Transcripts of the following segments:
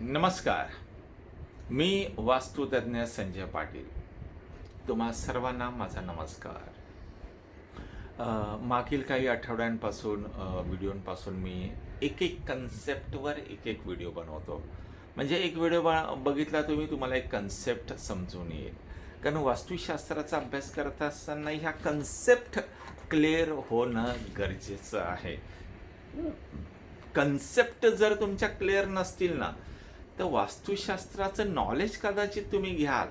नमस्कार. मी वास्तुतज्ञ संजय पाटील. तुम्हा सर्वांना माझा नमस्कार. मागील काही आठवड्यांपासून व्हिडिओंपासून मी एक एक कन्सेप्टवर एक एक व्हिडिओ बनवतो. म्हणजे एक व्हिडिओ ब बघितला तुम्ही तुम्हाला एक कन्सेप्ट समजून येईल. कारण वास्तुशास्त्राचा अभ्यास करत असताना ह्या कन्सेप्ट क्लिअर होणं गरजेचं आहे. कन्सेप्ट जर तुमच्या क्लिअर नसतील ना तर वास्तुशास्त्राचं नॉलेज कदाचित तुम्ही घ्याल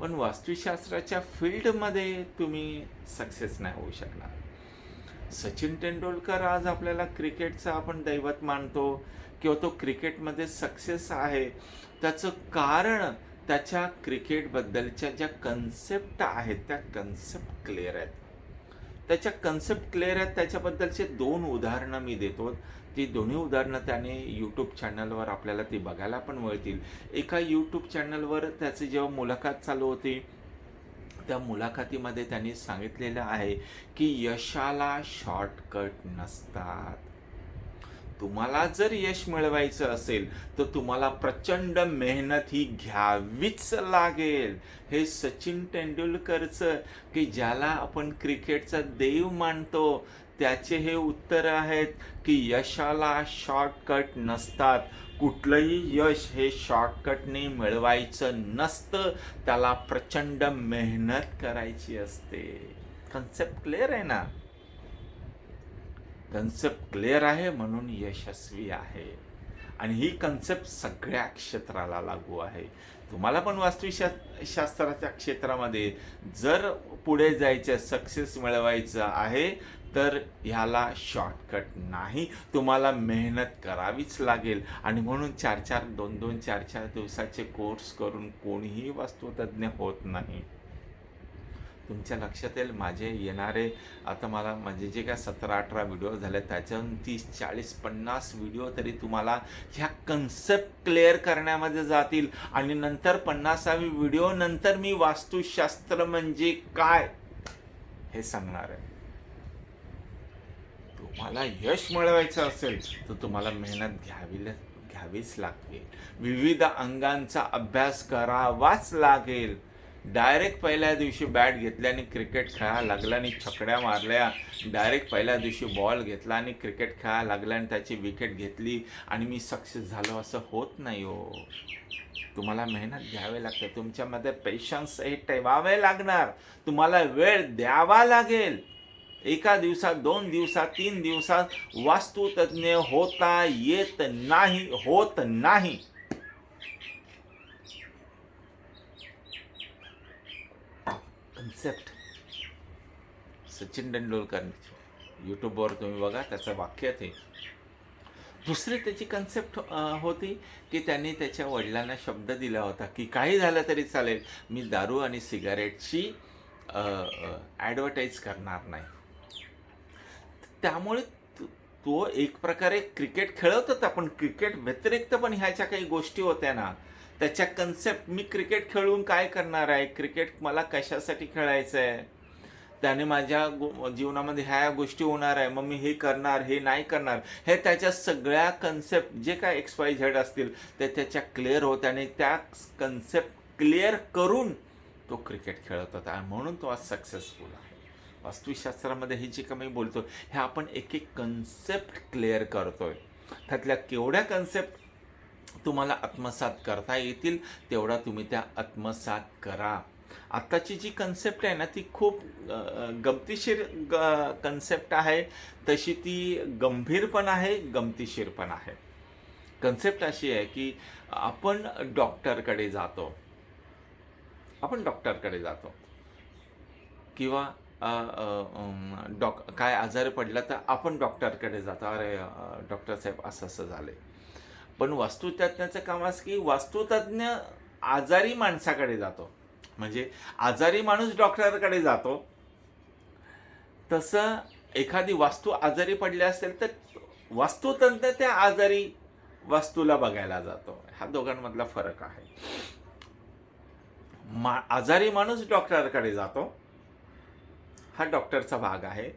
पण वास्तुशास्त्राच्या फील्डमध्ये तुम्ही सक्सेस नाही होऊ शकणार. सचिन तेंडुलकर आज आपल्याला क्रिकेटचा आपण दैवत मानतो किंवा तो क्रिकेटमध्ये सक्सेस आहे. त्याचं कारण त्याच्या क्रिकेटबद्दलच्या ज्या कन्सेप्ट आहेत त्या कन्सेप्ट क्लिअर आहेत. त्याच्या कन्सेप्ट क्लिअर आहेत. त्याच्याबद्दलचे दोन उदाहरणं मी देतो. ती दोन्ही उदाहरणं त्याने यूट्यूब चॅनलवर आपल्याला ती बघायला पण मिळतील. एका यूट्यूब चॅनलवर त्याची जेव्हा मुलाखत चालू होती त्या मुलाखतीमध्ये त्यांनी सांगितलेलं आहे की यशाला शॉर्टकट नसतात. तुम्हाला जर यश मिळवायचं असेल तर तुम्हाला प्रचंड मेहनत ही घ्यावीच लागेल. हे सचिन तेंडुलकरचं की ज्याला आपण क्रिकेटचा देव मानतो त्याचे हे उत्तर आहेत की यशाला शॉर्टकट नसतात. कुठलंही यश हे शॉर्टकटने मिळवायचं नसतं त्याला प्रचंड मेहनत करायची असते. कन्सेप्ट क्लिअर आहे ना? कन्सेप्ट क्लिअर आहे म्हणून यशस्वी आहे. आणि ही कन्सेप्ट सगळ्या क्षेत्राला लागू आहे. तुम्हाला पण वास्तुशा शास्त्राच्या क्षेत्रामध्ये जर पुढे जायचं सक्सेस मिळवायचं आहे तर ह्याला शॉर्टकट नाही. तुम्हाला मेहनत करावीच लागेल. आणि म्हणून चार चार दोन दोन चार चार दिवसाचे कोर्स करून कोणीही वास्तुतज्ञ होत नाही. तुमच्या लक्षात येईल माझे येणारे आता मला म्हणजे जे काय सतरा अठरा व्हिडिओ झाले त्याच्यातून तीस चाळीस पन्नास व्हिडिओ तरी तुम्हाला ह्या कन्सेप्ट क्लिअर करण्यामध्ये जातील. आणि नंतर पन्नासावी व्हिडिओ नंतर मी वास्तुशास्त्र म्हणजे काय हे सांगणार आहे. तुम्हाला यश मिळवायचं असेल तर तुम्हाला मेहनत घ्यावी घ्यावीच लागेल. विविध अंगांचा अभ्यास करावाच लागेल. डायरेक्ट पहिल्या दिवशी बॅट घेतल्या आणि क्रिकेट खेळायला लागला आणि छकड्या मारल्या. डायरेक्ट पहिल्या दिवशी बॉल घेतला आणि क्रिकेट खेळायला लागला आणि त्याची विकेट घेतली. आणि मी सक्सेस झालो असं होत नाही हो. तुम्हाला मेहनत घ्यावी लागते. तुमच्यामध्ये पेशन्स हे ठेवावे लागणार. तुम्हाला वेळ द्यावा लागेल. एका दिवसात दोन दिवसात तीन दिवसात वास्तुतज्ञ होता येत नाही होत नाही. कन्सेप्ट सचिन तेंडुलकर यूट्यूबवर तुम्ही बघा त्याचं वाक्य ते. दुसरी त्याची कन्सेप्ट होती की त्यांनी त्याच्या वडिलांना शब्द दिला होता की काही झालं तरी चालेल मी दारू आणि सिगारेटची ॲडव्हर्टाईज करणार नाही. त्यामुळे तो- तो एक प्रकारे क्रिकेट खेळत होता पण क्रिकेट व्यतिरिक्त पण ह्याच्या काही गोष्टी होत्या ना. त्याच्या कन्सेप्ट मी क्रिकेट खेळून काय करणार आहे? क्रिकेट मला कशासाठी खेळायचं आहे त्याने माझ्या गो जीवनामध्ये ह्या गोष्टी होणार आहे. मग मी हे करणार हे नाही करणार? हे त्याच्या सगळ्या कन्सेप्ट जे काय एक्स वाय झेड असतील ते त्याच्या क्लिअर होत्या आणि त्या कन्सेप्ट क्लिअर करून तो क्रिकेट खेळत होता. म्हणून तो आज सक्सेसफुल आहे. वास्तुशास्त्रामध्ये हे जे कमी बोलतो हे आपण एक एक कन्सेप्ट क्लिअर करतोय. त्यातल्या केवढ्या कन्सेप्ट तुम्हाला आत्मसात करता येतील तेवढा तुम्ही त्या आत्मसात करा. आत्ताची जी कन्सेप्ट आहे ना ती खूप गमतीशीर ग कन्सेप्ट आहे. तशी ती गंभीर पण आहे गमतीशीर पण आहे. कन्सेप्ट अशी आहे की आपण डॉक्टरकडे जातो. आपण डॉक्टरकडे जातो. किंवा डॉक काय आजारी पडला तर आपण डॉक्टरकडे जातो. अरे डॉक्टर साहेब असं असं झालं पण वास्तुतज्ञाचं काम असं की वास्तुतज्ञ आजारी माणसाकडे जातो. म्हणजे आजारी माणूस डॉक्टरकडे जातो. तसं एखादी वास्तू आजारी पडली असेल तर वास्तुतज्ञ त्या आजारी वास्तूला बघायला जातो. हा दोघांमधला फरक आहे. मा आजारी माणूस डॉक्टरकडे जातो. हा डॉक्टरचा भाग आहे.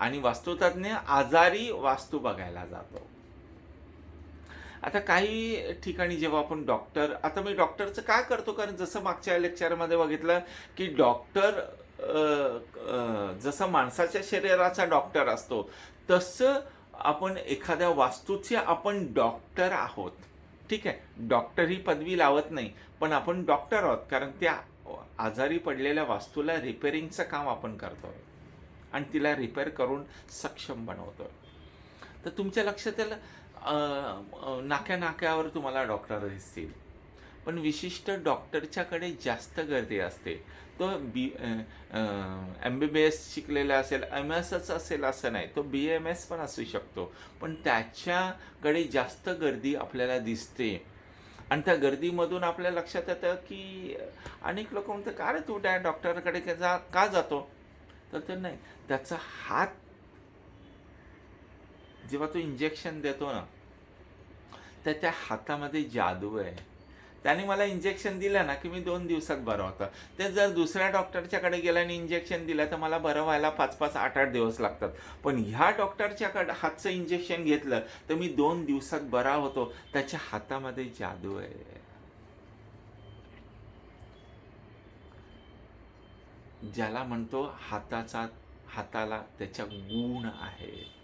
आणि वास्तुतज्ञ आजारी वास्तू बघायला जातो. आता काही ठिकाणी जेव्हा आपण डॉक्टर आता मी डॉक्टरचं काय करतो? कारण जसं मागच्या लेक्चरमध्ये बघितलं की डॉक्टर जसं माणसाच्या शरीराचा डॉक्टर असतो तसं आपण एखाद्या वास्तूचे आपण डॉक्टर आहोत. ठीक आहे? डॉक्टर ही पदवी लावत नाही पण आपण डॉक्टर आहोत. कारण त्या आजारी पडलेल्या वास्तूला रिपेअरिंगचं काम आपण करतो आणि तिला रिपेअर करून सक्षम बनवतो तर तुमच्या लक्षात आलं? नाक्या नाक्यावर तुम्हाला डॉक्टर दिसतील. पण विशिष्ट डॉक्टरच्याकडे जास्त गर्दी असते. तो बी एम बी बी एस शिकलेला असेल एम एसच असेल असं नाही तो बी एम एस पण असू शकतो. पण त्याच्याकडे जास्त गर्दी आपल्याला दिसते. आणि त्या गर्दीमधून आपल्या लक्षात येतं की अनेक लोक म्हणतात का रे तू त्या डॉक्टरकडे जा का जातो? तर ते नाही. त्याचा हात जेव्हा तो इंजेक्शन देतो ना तर त्या हातामध्ये जादू आहे. त्याने मला इंजेक्शन दिलं ना की मी दोन दिवसात बरं होतं. ते जर दुसऱ्या डॉक्टरच्याकडे गेलं आणि इंजेक्शन दिलं तर मला बरं व्हायला पाच पाच आठ आठ दिवस लागतात. पण ह्या डॉक्टरच्याकडं हातचं इंजेक्शन घेतलं तर मी दोन दिवसात बरा होतो. त्याच्या हातामध्ये जादू आहे. ज्याला म्हणतो हाताचा हाताला त्याच्या गुण आहे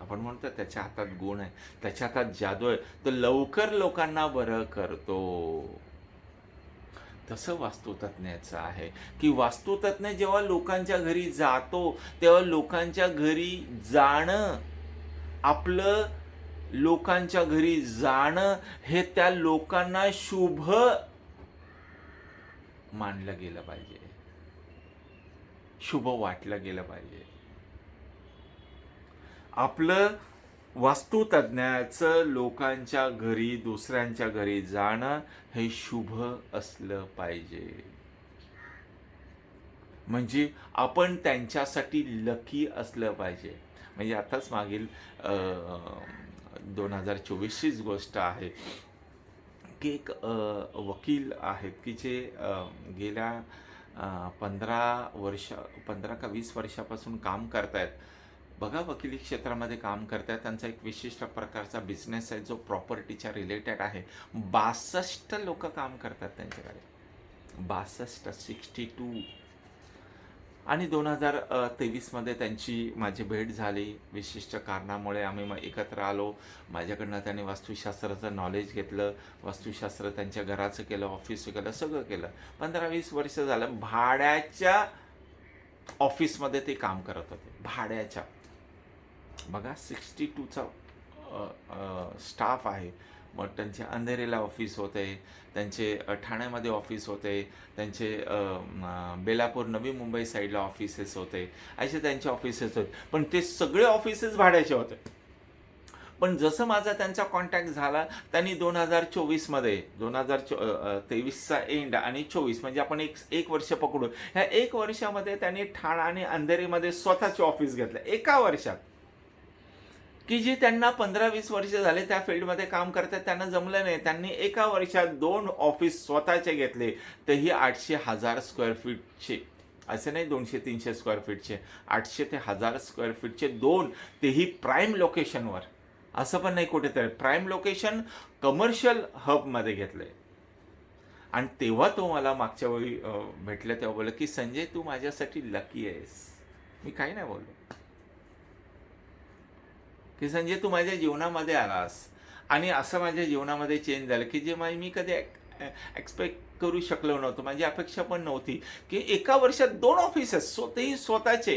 आपण म्हणतो त्याच्या हातात गुण आहे त्याच्या हातात जादू आहे तो लवकर लोकांना बरं करतो. तसं वास्तुतज्ञाचं आहे की वास्तुतज्ञ जेव्हा लोकांच्या घरी जातो तेव्हा लोकांच्या घरी जाणं आपलं लोकांच्या घरी जाणं हे त्या लोकांना शुभ मानलं गेलं पाहिजे. शुभ वाटलं गेलं पाहिजे. आपलं वास्तुतज्ञाचं लोकांच्या घरी दुसऱ्यांच्या घरी जाणं हे शुभ असलं पाहिजे. म्हणजे आपण त्यांच्यासाठी लकी असलं पाहिजे. म्हणजे आताच मागील दोन हजार चोवीसचीच गोष्ट आहे की एक वकील आहेत की जे गेल्या पंधरा वर्ष पंधरा का वीस वर्षापासून काम करतायत. बघा वकिली क्षेत्रामध्ये काम करतायत त्यांचा एक विशिष्ट प्रकारचा बिझनेस आहे जो प्रॉपर्टीच्या रिलेटेड आहे. बासष्ट लोक काम करतात त्यांच्याकडे. बासष्ट सिक्स्टी टू आणि दोन हजार तेवीसमध्ये त्यांची माझी भेट झाली. विशिष्ट कारणामुळे आम्ही मग एकत्र आलो. माझ्याकडनं त्यांनी वास्तुशास्त्राचं नॉलेज घेतलं. वास्तुशास्त्र त्यांच्या घराचं केलं ऑफिसचं केलं सगळं केलं. पंधरा वीस वर्ष झालं. भाड्याच्या ऑफिसमध्ये ते काम करत होते. भाड्याच्या. बघा सिक्स्टी टूचा स्टाफ आहे. मग त्यांचे अंधेरीला ऑफिस होते त्यांचे ठाण्यामध्ये ऑफिस होते त्यांचे बेलापूर नवी मुंबई साईडला ऑफिसेस होते. असे त्यांचे ऑफिसेस होते. पण ते सगळे ऑफिसेस भाड्याचे होते. पण जसं माझा त्यांचा कॉन्टॅक्ट झाला त्यांनी दोन हजार चोवीसमध्ये दोन हजार चो तेवीसचा एंड आणि चोवीस म्हणजे आपण एक एक वर्ष पकडू ह्या एक वर्षामध्ये त्यांनी ठाणा आणि अंधेरीमध्ये स्वतःचे ऑफिस घेतलं. एका वर्षात. की जे त्यांना पंधरा वीस वर्ष झाले त्या फील्डमध्ये काम करतात त्यांना जमलं नाही. त्यांनी एका वर्षात दोन ऑफिस स्वतःचे घेतले तेही आठशे हजार स्क्वेअर फीटचे. असे नाही दोनशे तीनशे स्क्वेअर फीटचे. आठशे ते हजार स्क्वेअर फीटचे दोन तेही प्राईम लोकेशनवर. असं पण नाही कुठेतरी. प्राईम लोकेशन कमर्शियल हबमध्ये घेतलं आहे आणि तेव्हा तो मला मागच्या वेळी भेटलं भेटला तेव्हा बोलला की संजय तू माझ्यासाठी लकी आहेस. मी काही नाही बोललो. की संजय तू माझ्या जीवनामध्ये आलास. आणि असं माझ्या जीवनामध्ये चेंज झालं की जे माझी मी कधी एक्सपेक्ट करू शकलो नव्हतो. माझी अपेक्षा पण नव्हती की एका वर्षात दोन ऑफिसेस स्वतःही स्वतःचे.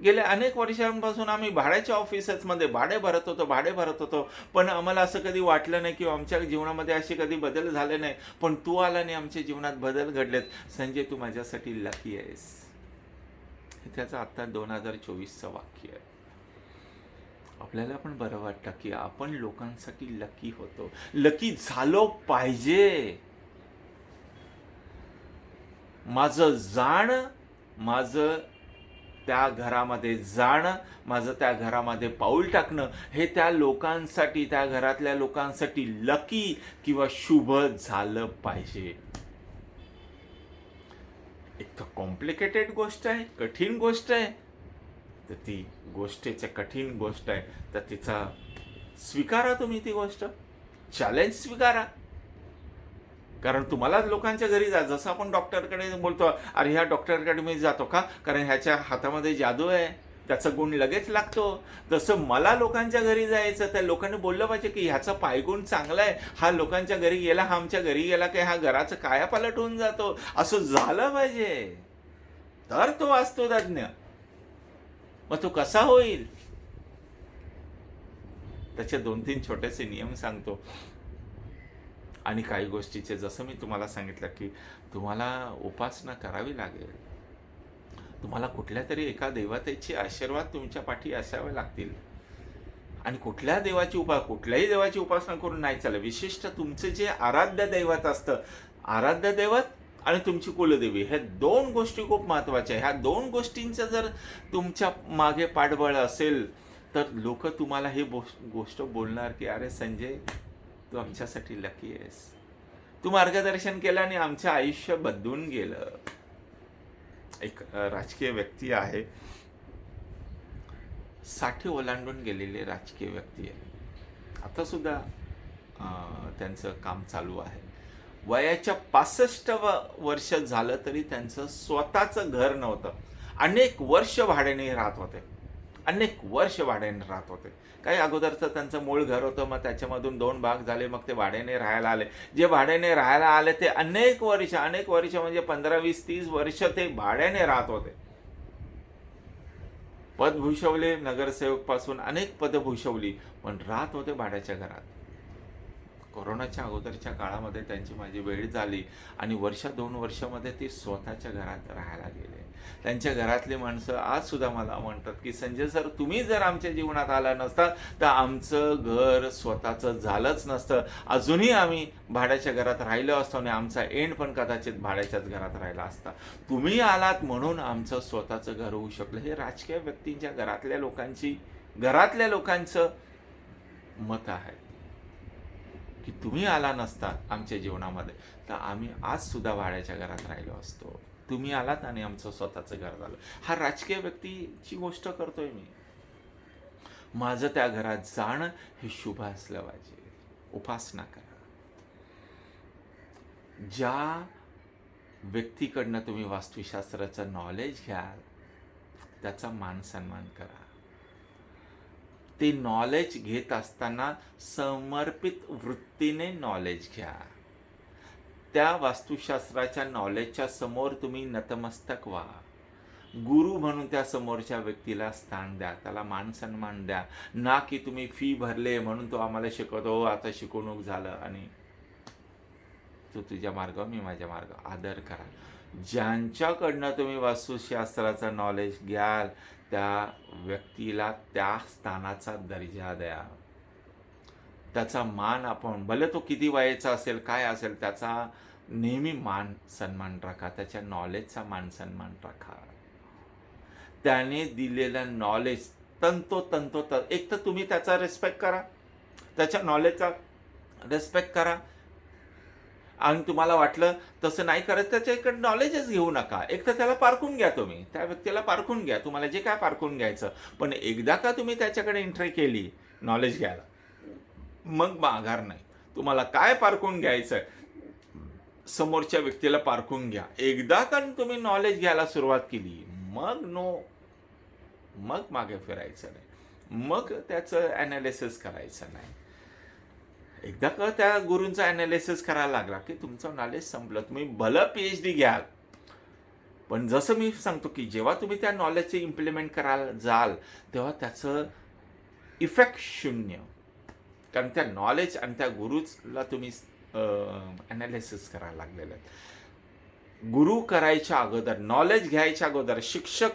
गेल्या अनेक वर्षांपासून आम्ही भाड्याच्या ऑफिसेसमध्ये भाडे भरत होतो भाडे भरत होतो. पण आम्हाला असं कधी वाटलं नाही किंवा आमच्या जीवनामध्ये असे कधी बदल झाले नाही. पण तू आला आणि आमच्या जीवनात बदल घडलेत. संजय तू माझ्यासाठी लकी आहेस. त्याचं आत्ता दोन हजार चोवीसचं वाक्य आहे. आपल्याला पण बरं वाटतं की आपण लोकांसाठी लकी होतो. लकी झालो पाहिजे. माझं जाण माझं त्या घरामध्ये जाणं माझं त्या घरामध्ये पाऊल टाकणं हे त्या लोकांसाठी त्या घरातल्या लोकांसाठी लकी किंवा शुभ झालं पाहिजे. एक तर कॉम्प्लिकेटेड गोष्ट आहे कठीण गोष्ट आहे तर ती गोष्टीच्या कठीण गोष्ट आहे. तर तिचा स्वीकारा तुम्ही ती गोष्ट. चॅलेंज स्वीकारा. कारण तुम्हाला लोकांच्या घरी जा जसं आपण डॉक्टरकडे बोलतो अरे ह्या डॉक्टरकडे मी जातो का? कारण ह्याच्या हातामध्ये जादू आहे. त्याचा गुण लगेच लागतो. तसं मला लोकांच्या घरी जायचं त्या लोकांनी बोललं पाहिजे की ह्याचा पायगुण चांगला आहे. हा लोकांच्या घरी गेला हा आमच्या घरी गेला की हा घराचं कायापालट होऊन जातो. असं झालं पाहिजे. तर तो वाचतो तज्ञ मग तो कसा होईल? त्याचे दोन तीन छोटेसे नियम सांगतो. आणि काही गोष्टीचे जसं मी तुम्हाला सांगितलं की तुम्हाला उपासना करावी लागेल. तुम्हाला कुठल्या तरी एका देवतेचे आशीर्वाद तुमच्या पाठी असावे लागतील. आणि कुठल्या देवाची उपा कुठल्याही देवाची उपासना करून नाही चालेल विशिष्ट तुमचे जे आराध्य दैवत असतं आराध्य दैवत आणि तुमची कुलदेवी. हे दोन गोष्टी खूप महत्त्वाच्या आहे ह्या दोन गोष्टींचं जर तुमच्या मागे पाठबळ असेल तर लोक तुम्हाला ही गोष्ट बोलणार की अरे संजय तू आमच्यासाठी लकी आहेस. तू मार्गदर्शन केलं आणि आमचं आयुष्य बदलून गेलं. एक राजकीय व्यक्ती आहे. साठी ओलांडून गेलेले राजकीय व्यक्ती आहे. आता सुद्धा त्यांचं काम चालू आहे. वयाच्या पासष्ट वर्ष झालं तरी त्यांचं स्वतःचं घर नव्हतं. अनेक वर्ष भाड्याने राहत होते. अनेक वर्ष भाड्याने राहत होते. काही अगोदरचं त्यांचं मूळ घर होतं मग त्याच्यामधून दोन भाग झाले मग ते भाड्याने राहायला आले. जे भाड्याने राहायला आले ते अनेक वर्ष अनेक वर्ष म्हणजे पंधरा वीस तीस वर्ष ते भाड्याने राहत होते. पद भूषवले नगरसेवकपासून अनेक पद भूषवली पण राहत होते भाड्याच्या घरात. कोरोनाच्या अगोदरच्या काळामध्ये त्यांची माझी वेळ झाली आणि वर्ष दोन वर्षामध्ये ते स्वतःच्या घरात राहायला गेले. त्यांच्या घरातली माणसं आजसुद्धा मला म्हणतात की संजय सर तुम्ही जर आमच्या जीवनात आला नसता तर आमचं घर स्वतःचं झालंच नसतं. अजूनही आम्ही भाड्याच्या घरात राहिलो असतो आणि आमचा एंड पण कदाचित भाड्याच्याच घरात राहिला असता. तुम्ही आलात म्हणून आमचं स्वतःचं घर होऊ शकलं. हे राजकीय व्यक्तींच्या घरातल्या लोकांची घरातल्या लोकांचं मत आहे. की तुम्ही आला नसता आमच्या जीवनामध्ये तर आम्ही आज सुद्धा भाड्याच्या घरात राहिलो असतो. तुम्ही आलात आणि आमचं स्वतःचं घर झालं. हा राजकीय व्यक्तीची गोष्ट करतोय मी. माझं त्या घरात जाणं हे शुभ असलं पाहिजे. उपासना करा. ज्या व्यक्तीकडनं तुम्ही वास्तुशास्त्राचं नॉलेज घ्याल त्याचा मान सन्मान करा. ते नॉलेज घेत असताना समर्पित वृत्तीने नॉलेज घ्या. त्या वास्तुशास्त्राच्या नॉलेजच्या समोर तुम्ही नतमस्तक व्हा. गुरु म्हणून त्या समोरच्या व्यक्तीला स्थान द्या. त्याला मान सन्मान द्या. ना की तुम्ही फी भरले म्हणून तो आम्हाला शिकवतो हो, आता शिकवणूक झालं. आणि तू तुझ्या मार्ग मी माझ्या मार्ग आदर करा. ज्यांच्याकडनं तुम्ही वास्तुशास्त्राचं नॉलेज घ्याल त्या व्यक्तीला त्या स्थानाचा दर्जा द्या. त्याचा मान आपण भले तो किती वयाचा असेल काय असेल त्याचा नेहमी मान सन्मान राखा त्याच्या नॉलेजचा मान सन्मान राखा. त्याने दिलेलं नॉलेज तंतोतंतो तर एक तर तुम्ही त्याचा रिस्पेक्ट करा. त्याच्या नॉलेजचा रिस्पेक्ट करा. आणि तुम्हाला वाटलं तसं नाही करत त्याच्याकडे नॉलेजच घेऊ नका. एक तर त्याला पारखून घ्या तुम्ही. त्या व्यक्तीला पारखून घ्या. तुम्हाला जे काय पारखून घ्यायचं. पण एकदा का तुम्ही त्याच्याकडे एंट्री केली नॉलेज घ्यायला मग माघार नाही. तुम्हाला काय पारखून घ्यायचं समोरच्या व्यक्तीला पारखून घ्या. एकदा का तुम्ही नॉलेज घ्यायला सुरुवात केली मग नो मग मागे फिरायचं नाही. मग त्याचं ॲनालिसिस करायचं नाही. एकदा का त्या गुरूंचा ॲनालिसिस करायला लागला की तुमचं नॉलेज संपलं. तुम्ही भलं पी एच डी घ्याल. पण जसं मी सांगतो की जेव्हा तुम्ही त्या नॉलेजचे इम्प्लिमेंट करायला जाल तेव्हा त्याचं इफेक्ट शून्य. कारण त्या नॉलेज आणि त्या गुरुला तुम्ही ॲनालिसिस करायला लागलेलं आहेत. गुरु करायच्या अगोदर नॉलेज घ्यायच्या अगोदर शिक्षक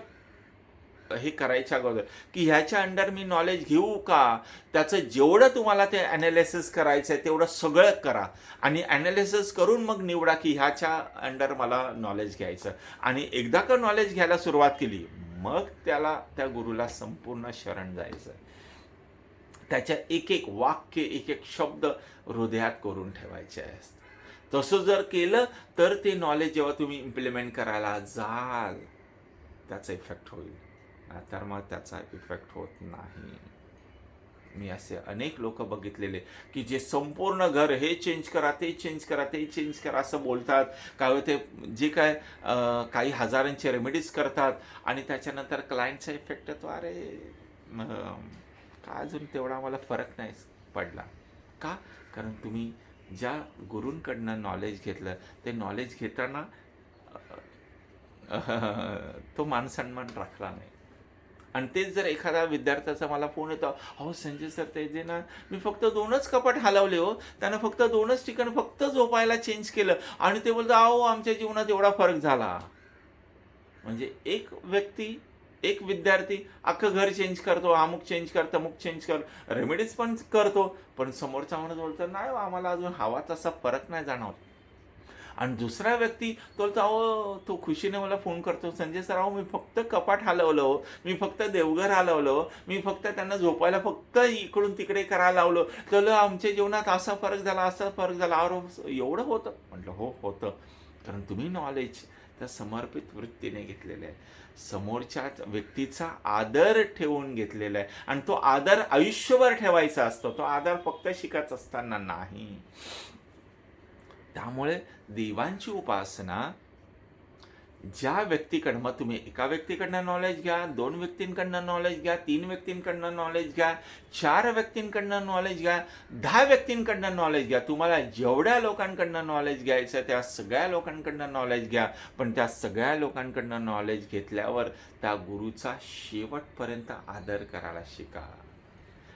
हे करायच्या अगोदर. की ह्याच्या अंडर मी नॉलेज घेऊ का? त्याचं जेवढं तुम्हाला ते ॲनालिसिस करायचं आहे तेवढं सगळं करा. आणि ॲनालिसिस करून मग निवडा की ह्याच्या अंडर मला नॉलेज घ्यायचं. आणि एकदा का नॉलेज घ्यायला सुरुवात केली मग त्याला त्या गुरुला संपूर्ण शरण जायचं. त्याच्या एक एक वाक्य एक एक शब्द हृदयात करून ठेवायचे असतात. तसं जर केलं तर ते नॉलेज जेव्हा तुम्ही इम्प्लिमेंट करायला जाल त्याचा इफेक्ट होईल. तर मग त्याचा इफेक्ट होत नाही. मी असे अनेक लोक बघितलेले की जे संपूर्ण घर हे चेंज करा ते चेंज करा ते चेंज करा असं बोलतात. काय ते जे काय काही हजारांचे रेमेडीज करतात आणि त्याच्यानंतर क्लायंटचा इफेक्ट येतो. अरे का अजून तेवढा मला फरक नाही पडला? का? कारण तुम्ही ज्या गुरूंकडनं नॉलेज घेतलं ते नॉलेज घेताना तो मानसन्मान राखला नाही. आणि तेच जर एखाद्या विद्यार्थ्याचा मला फोन येतो अहो संजय सर ते जे ना मी फक्त दोनच कपाट हलवले हो. त्यानं फक्त दोनच ठिकाण फक्त झोपायला चेंज केलं आणि ते बोलतं अहो आमच्या जीवनात एवढा फरक झाला. म्हणजे एक व्यक्ती एक विद्यार्थी अख्खं घर चेंज करतो अमुक चेंज कर तमुक चेंज कर रेमेडीज पण करतो पण समोरच्या म्हणत बोलतो नाही हो, आम्हाला अजून हवा तसा फरक नाही जाणवत. आणि दुसरा व्यक्ती तो अहो तो खुशीने मला फोन करतो. संजय सर अहो मी फक्त कपाट हलवलं हो. मी फक्त देवघर हलवलं हो. मी फक्त त्यांना झोपायला फक्त इकडून तिकडे करायला लावलं हो. तर आमच्या जीवनात असा फरक झाला असा फरक झाला. अरे एवढं होतं. म्हटलं हो होतं. कारण तुम्ही नॉलेज त्या समर्पित वृत्तीने घेतलेलं आहे. समोरच्या व्यक्तीचा आदर ठेवून घेतलेला आहे. आणि तो आदर आयुष्यभर ठेवायचा असतो. तो आदर फक्त शिकत असताना नाही. त्यामुळे देवांची उपासना ज्या व्यक्तीकडनं मग तुम्ही एका व्यक्तीकडनं नॉलेज घ्या दोन व्यक्तींकडनं नॉलेज घ्या तीन व्यक्तींकडनं नॉलेज घ्या चार व्यक्तींकडनं नॉलेज घ्या दहा व्यक्तींकडनं नॉलेज घ्या. तुम्हाला जेवढ्या लोकांकडनं नॉलेज घ्यायचं त्या सगळ्या लोकांकडनं नॉलेज घ्या. पण त्या सगळ्या लोकांकडनं नॉलेज घेतल्यावर त्या गुरुचा शेवटपर्यंत आदर करायला शिका.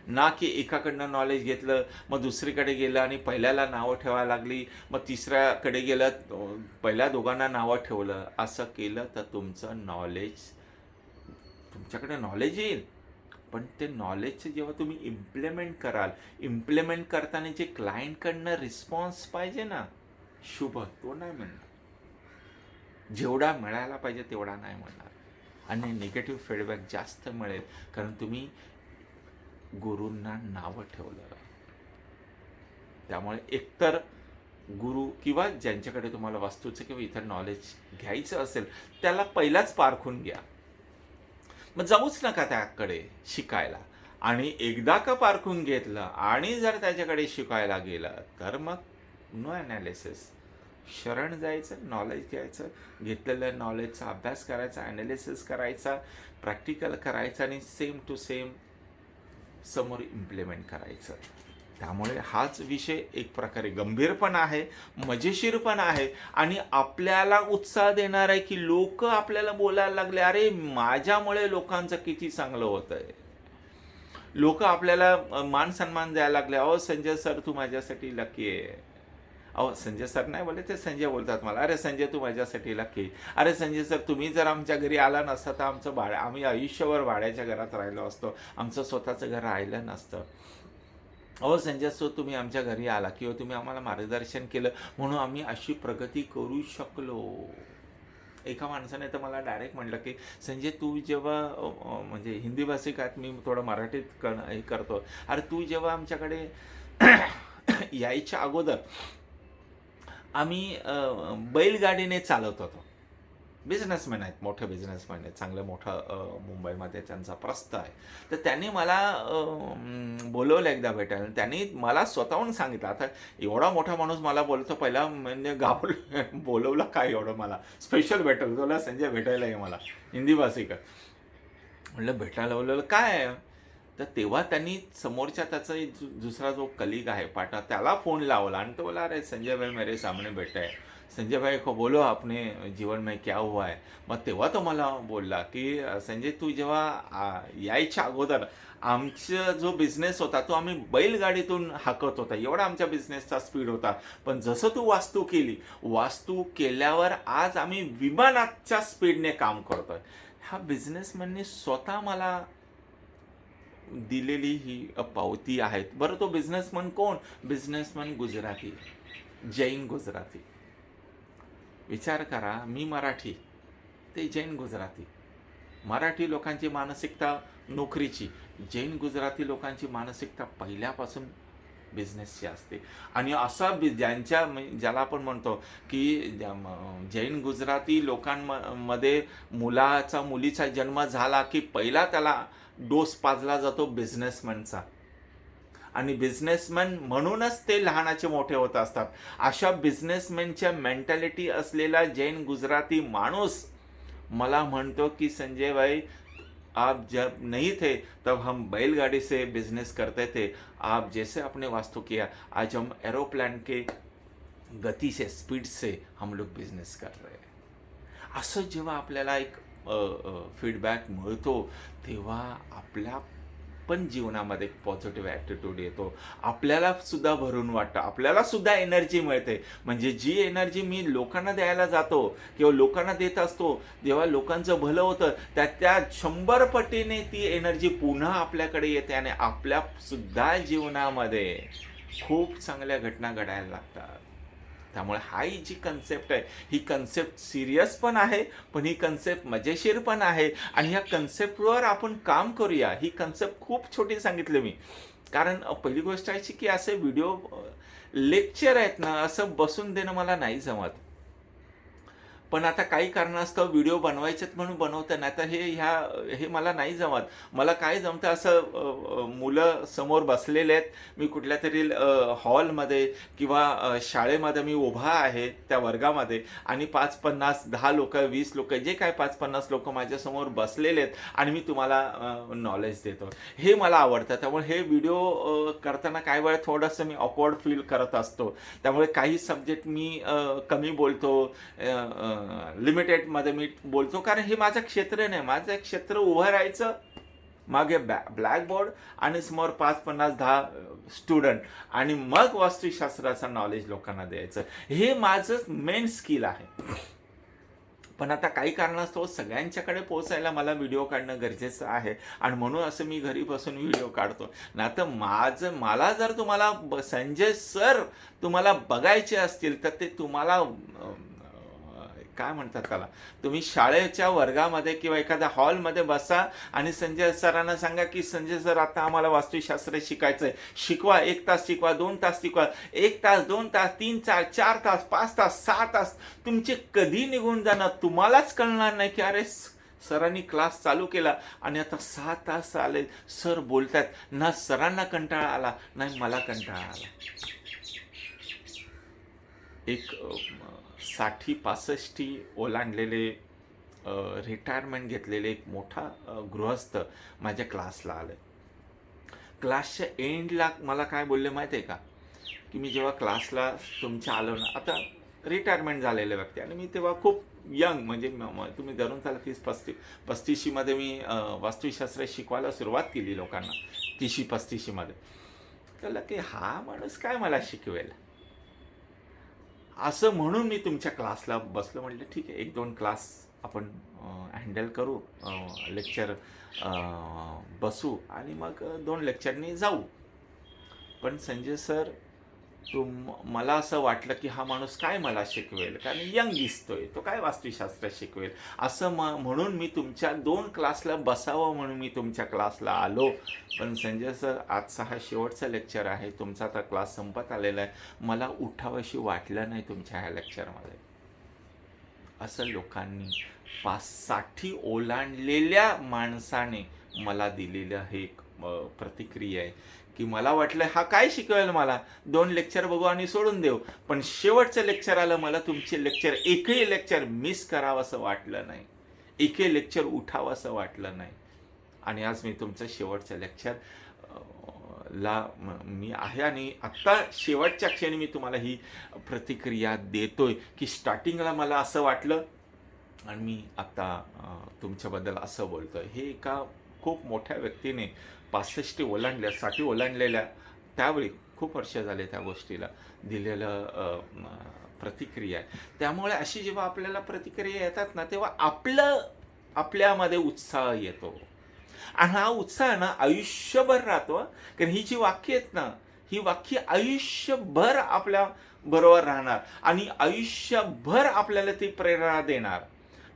ना की एकाकडनं नॉलेज घेतलं मग दुसरीकडे गेलं आणि पहिल्याला नावं ठेवायला लागली मग तिसऱ्याकडे गेलं पहिल्या दोघांना नावं ठेवलं. असं केलं तर तुमचं नॉलेज तुमच्याकडे नॉलेज येईल. पण ते नॉलेजचे जेव्हा तुम्ही इम्प्लिमेंट कराल इम्प्लिमेंट करताना जे क्लायंटकडनं रिस्पॉन्स पाहिजे ना शुभ तो नाही म्हणणार. जेवढा मिळायला पाहिजे तेवढा नाही म्हणणार. आणि निगेटिव्ह फीडबॅक जास्त मिळेल. कारण तुम्ही गुरूंना नावं ठेवलं त्यामुळे एकतर गुरु किंवा ज्यांच्याकडे तुम्हाला वास्तूचं किंवा इतर नॉलेज घ्यायचं असेल त्याला पहिलाच पारखून घ्या. मग जाऊच नका त्याकडे शिकायला. आणि एकदा का पारखून घेतलं आणि जर त्याच्याकडे शिकायला गेलं तर मग नो ॲनालिसिस शरण जायचं नॉलेज घ्यायचं घेतलेल्या नॉलेजचा अभ्यास करायचा ॲनालिसिस करायचा प्रॅक्टिकल करायचा आणि सेम टू सेम समोर इम्प्लिमेंट करायचं. त्यामुळे हाच विषय एक प्रकारे गंभीर पण आहे मजेशीर पण आहे आणि आपल्याला उत्साह देणार आहे की लोक आपल्याला बोलायला लागले अरे माझ्यामुळे लोकांचं किती चांगलं होतं आहे लोक आपल्याला मान सन्मान द्यायला लागले अहो संजय सर तू माझ्यासाठी लकी आहे. अहो संजय सर नाही बोलले ते संजय बोलतात मला. अरे संजय तू माझ्यासाठी लकी अरे संजय सर तुम्ही जर आमच्या घरी आला नसता तर आमचं भाडं आम्ही आयुष्यभर भाड्याच्या घरात राहिलो असतो. आमचं स्वतःचं घर राहिलं नसतं. अहो संजय सो तुम्ही आमच्या घरी आला किंवा तुम्ही आम्हाला मार्गदर्शन केलं म्हणून आम्ही अशी प्रगती करू शकलो. एका माणसाने तर मला डायरेक्ट म्हटलं की संजय तू जेव्हा म्हणजे हिंदी भाषिक आहेत मी थोडं मराठीत कर हे करतो. अरे तू जेव्हा आमच्याकडे यायच्या अगोदर आम्ही बैलगाडीने चालवत होतो. बिझनेसमॅन आहेत मोठे बिझनेसमॅन आहेत चांगलं मोठं मुंबईमध्ये त्यांचा प्रस्त आहे. तर त्यांनी मला बोलवलं एकदा भेटायला. त्यांनी मला स्वतःहून सांगितलं. आता एवढा मोठा माणूस मला बोलतो पहिला म्हणजे गाव बोलवलं काय एवढं मला? स्पेशल भेटलं तुला संजय भेटायला ये मला. हिंदी भाषिक म्हटलं भेटायला बोलवलं काय? आहे तर तेव्हा त्यांनी समोरच्या त्याचा दुसरा जो कलिग आहे पाटा त्याला फोन लावला आणि तो बोला अरे संजय भाई मेरे सामने बैठे आहे संजय भाई को बोलो आपने जीवन में क्या हुआ है? मग तेव्हा तो मला बोलला की संजय तू जेव्हा यायच्या अगोदर आमचा जो बिझनेस होता तो आम्ही बैलगाडीतून हाकत होता. एवढा आमच्या बिझनेसचा स्पीड होता. पण जसं तू वास्तू केली वास्तू केल्यावर आज आम्ही विमानाच्या स्पीडने काम करतोय. हा बिझनेसमॅनने स्वतः मला दिलेली ही पावती आहेत. बरं तो बिझनेसमन कोण? बिझनेसमन गुजराती. जैन गुजराती. विचार करा मी मराठी. ते जैन गुजराती. मराठी लोकांची मानसिकता नोकरीची. जैन गुजराती लोकांची मानसिकता पहिल्यापासून बिझनेसची असते. आणि असा बि ज्यांच्या ज्याला आपण म्हणतो की जैन गुजराती लोकांमध्ये मुलाचा मुलीचा जन्म झाला की पहिला त्याला डोस पाजला जातो बिझनेसमॅनचा आणि बिझनेसमॅन म्हणूनच ते लहानाचे मोठे होत असतात. अशा बिझनेसमॅनच्या मेंटॅलिटी असलेला जैन गुजराती माणूस मला म्हणतो की संजय भाई आप जब नहीं थे तब हम बैलगाड़ी से बिजनेस करते थे। आप जैसे आपने वास्तु किया आज हम एरोप्लान के गती से स्पीड से हम लोग बिझनेस कर रहे हैं। असं जेव्हा आपल्याला एक फीडबॅक मिळतो तेव्हा आपल्या पण जीवनामध्ये पॉझिटिव्ह ॲटिट्यूड येतो. आपल्याला सुद्धा भरून वाटतं. आपल्याला सुद्धा एनर्जी मिळते. म्हणजे जी एनर्जी मी लोकांना द्यायला जातो किंवा लोकांना देत असतो जेव्हा लोकांचं भलं होतं त्या त्या शंभर पटीने ती एनर्जी पुन्हा आपल्याकडे येते आणि आपल्या सुद्धा जीवनामध्ये खूप चांगल्या घटना घडायला लागतात. त्यामुळे हा ही जी कन्सेप्ट आहे ही कन्सेप्ट सिरियस पण आहे पण ही कन्सेप्ट मजेशीर पण आहे. आणि ह्या कन्सेप्टवर आपण काम करूया. ही कन्सेप्ट खूप छोटी सांगितली मी. कारण पहिली गोष्ट अशी की असे व्हिडिओ लेक्चर आहेत ना असं बसून देणं मला नाही जमत. पण आता काही कारणास्तव व्हिडिओ बनवायचेत म्हणून बनवतं नाही तर हे ह्या हे मला नाही जमत. मला काय जमतं असं मुलं समोर बसलेले आहेत. मी कुठल्या तरी हॉलमध्ये किंवा शाळेमध्ये मी उभा आहे त्या वर्गामध्ये आणि पाच पन्नास दहा लोक वीस लोक जे काय पाच पन्नास लोक माझ्यासमोर बसलेले आहेत आणि मी तुम्हाला नॉलेज देतो. हे मला आवडतं. त्यामुळे हे व्हिडिओ करताना काही वेळा थोडंसं मी ऑकवर्ड फील करत असतो. त्यामुळे काही सब्जेक्ट मी कमी बोलतो लिमिटेडमध्ये मी बोलतो कारण हे माझं क्षेत्र नाही. माझं क्षेत्र उभं राहायचं मागे बॅ ब्लॅकबोर्ड आणि समोर पाच पन्नास दहा स्टुडंट. आणि मग वास्तुशास्त्राचं नॉलेज लोकांना द्यायचं. हे माझं मेन स्किल आहे. पण आता काही कारणास्तव सगळ्यांच्याकडे पोहोचायला मला व्हिडिओ काढणं गरजेचं आहे. आणि म्हणून असं मी घरी बसून व्हिडिओ काढतो ना तर माझं मला जर तुम्हाला ब- संजय सर तुम्हाला बघायचे असतील तर ते तुम्हाला काय म्हणतात त्याला? तुम्ही शाळेच्या वर्गामध्ये किंवा एखाद्या हॉलमध्ये बसा आणि संजय सरांना सांगा की संजय सर आता आम्हाला वास्तुशास्त्र शिकायचं आहे शिकवा एक तास शिकवा दोन तास शिकवा. एक तास दोन तास तीन चार चार तास पाच तास सहा तास. तुमचे कधी निघून जाणार? तुम्हालाच कळणार नाही की अरे सरांनी क्लास चालू केला आणि आता सहा तास आले. सर बोलतात ना सरांना कंटाळा आला नाही मला कंटाळा आला. एक साठी पासष्टी ओलांडलेले रिटायरमेंट घेतलेले एक मोठा गृहस्थ माझ्या क्लासला आले क्लासच्या एंडला मला काय बोलले माहिती आहे का? की मी जेव्हा क्लासला तुमच्या आलो ना आता रिटायरमेंट झालेले व्यक्ती. आणि मी तेव्हा खूप यंग म्हणजे तुम्ही धरून चाला तीस पस्तीस पस्तीशीमध्ये मी वास्तुशास्त्र शिकवायला सुरुवात केली लोकांना तीशी पस्तीशीमध्ये कळलं की हा माणूस काय मला शिकवेल? असं म्हणून मी तुमच्या क्लासला बसलो म्हटलं ठीक आहे एक दोन क्लास आपण हँडल करू लेक्चर बसू आणि मग दोन लेक्चरनी जाऊ. पण संजय सर तुम मला असं वाटलं की हा माणूस काय मला शिकवेल? कारण यंग दिसतोय. तो काय वास्तुशास्त्र शिकवेल? असं म म्हणून मी तुमच्या दोन क्लासला बसावं म्हणून मी तुमच्या क्लासला आलो. पण संजय सर आजचा हा शेवटचा लेक्चर आहे. तुमचा आता क्लास संपत आलेला आहे. मला उठावशी वाटलं नाही तुमच्या ह्या लेक्चरमध्ये. असं लोकांनी पाच साठी ओलांडलेल्या माणसाने मला दिलेलं हे एक प्रतिक्रिया आहे. की मला वाटलं हा काय शिकवेल मला? दोन लेक्चर बघू आणि सोडून देऊ. पण शेवटचं लेक्चर आलं मला तुमचे लेक्चर एकही लेक्चर मिस करावं असं वाटलं नाही. एकही लेक्चर उठावं असं वाटलं नाही. आणि आज मी तुमचं शेवटचं लेक्चर ला मी आहे आणि आत्ता शेवटच्या क्षणी मी तुम्हाला ही प्रतिक्रिया देतोय की स्टार्टिंगला मला असं वाटलं आणि मी आत्ता तुमच्याबद्दल असं बोलतोय. हे एका खूप मोठ्या व्यक्तीने पासष्टी ओलांडल्या साठी ओलांडलेल्या त्यावेळी खूप वर्ष झाले त्या गोष्टीला दिलेलं प्रतिक्रिया आहे. त्यामुळे अशी जेव्हा आपल्याला प्रतिक्रिया येतात ना तेव्हा आपलं आपल्यामध्ये उत्साह येतो. आणि हा उत्साह ना आयुष्यभर राहतो कारण ही जी वाक्य आहेत ना ही वाक्य आयुष्यभर आपल्या बरोबर राहणार आणि आयुष्यभर आपल्याला ती प्रेरणा देणार.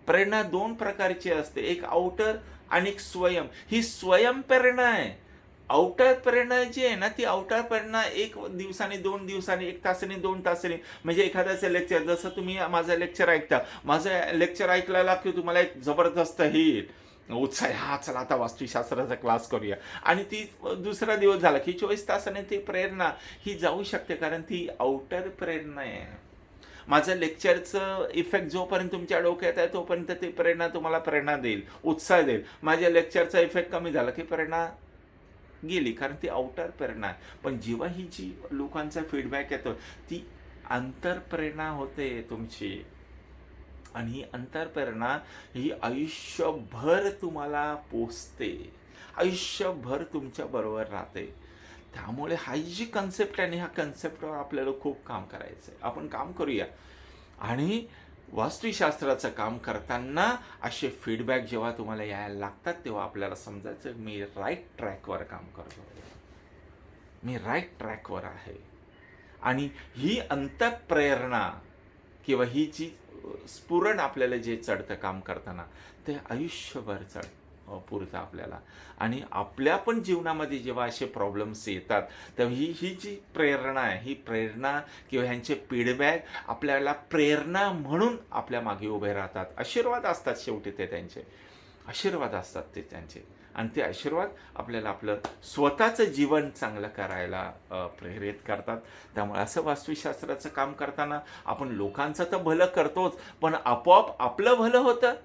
प्रेरणा दोन प्रकारची असते. एक आउटर आणि एक स्वयं. ही स्वयं प्रेरणा आहे. आउटर प्रेरणा जी आहे ना ती आउटर प्रेरणा एक दिवसाने दोन दिवसांनी एक तासाने दोन तासाने. म्हणजे एखाद्याचं लेक्चर जसं तुम्ही माझं लेक्चर ऐकता. माझं लेक्चर ऐकलेला की तुम्हाला एक जबरदस्त हे येईल. उत्साह हा चला आता वास्तुशास्त्राचा क्लास करूया. आणि ती दुसरा दिवस झाला की चोवीस तासाने ती प्रेरणा ही जाऊ शकते कारण ती आउटर प्रेरणा आहे. माझं लेक्चरचं इफेक्ट जोपर्यंत तुमच्या डोक्यात आहे तोपर्यंत ती प्रेरणा तुम्हाला प्रेरणा देईल उत्साह देईल. माझ्या लेक्चरचा इफेक्ट कमी झाला की प्रेरणा गेली कारण ती आउटर प्रेरणा आहे. पण जेव्हा ही जी लोकांचा फीडबॅक येतो ती अंतरप्रेरणा होते तुमची. आणि ही अंतरप्रेरणा ही आयुष्यभर तुम्हाला पोचते आयुष्यभर तुमच्या बरोबर राहते. त्यामुळे हा जी कन्सेप्ट आहे ह्या कन्सेप्टवर आपल्याला खूप काम करायचं आहे आपण काम करूया. आणि वास्तुशास्त्राचं काम करताना असे फीडबॅक जेव्हा तुम्हाला यायला लागतात तेव्हा आपल्याला समजायचं मी राईट ट्रॅकवर काम करतो मी राईट ट्रॅकवर आहे. आणि ही अंतप्रेरणा किंवा ही जी स्फुरण आपल्याला जे चढतं काम करताना ते आयुष्यभर चढतं. पुरतं आपल्याला. आणि आपल्या पण जीवनामध्ये जेव्हा असे प्रॉब्लेम्स येतात तेव्हा ही ही जी प्रेरणा आहे ही प्रेरणा किंवा ह्यांचे फीडबॅक आपल्याला प्रेरणा म्हणून आपल्या मागे उभे राहतात. आशीर्वाद असतात शेवटी ते त्यांचे. आशीर्वाद असतात ते त्यांचे. आणि ते आशीर्वाद आपल्याला आपलं स्वतःचं जीवन चांगलं करायला प्रेरित करतात. त्यामुळे असं वास्तुशास्त्राचं काम करताना आपण लोकांचं तर भलं करतोच पण आपोआप आपलं भलं होतं.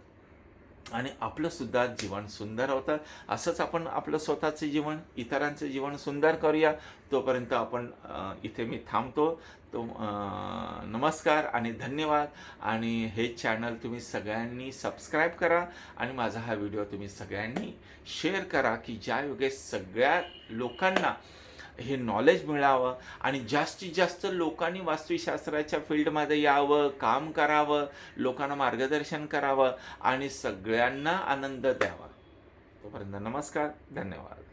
आणि आपलंसुद्धा जीवन सुंदर होतं. असंच आपण आपलं स्वतःचं जीवन इतरांचं जीवन सुंदर करूया. तोपर्यंत आपण इथे मी थांबतो. तो नमस्कार आणि धन्यवाद. आणि हे चॅनल तुम्ही सगळ्यांनी सबस्क्राईब करा आणि माझा हा व्हिडिओ तुम्ही सगळ्यांनी शेअर करा की ज्या योगे सगळ्या लोकांना हे नॉलेज मिळावं आणि जास्तीत जास्त लोकांनी वास्तुशास्त्राच्या फील्डमध्ये यावं काम करावं लोकांना मार्गदर्शन करावं आणि सगळ्यांना आनंद द्यावा. तोपर्यंत नमस्कार धन्यवाद.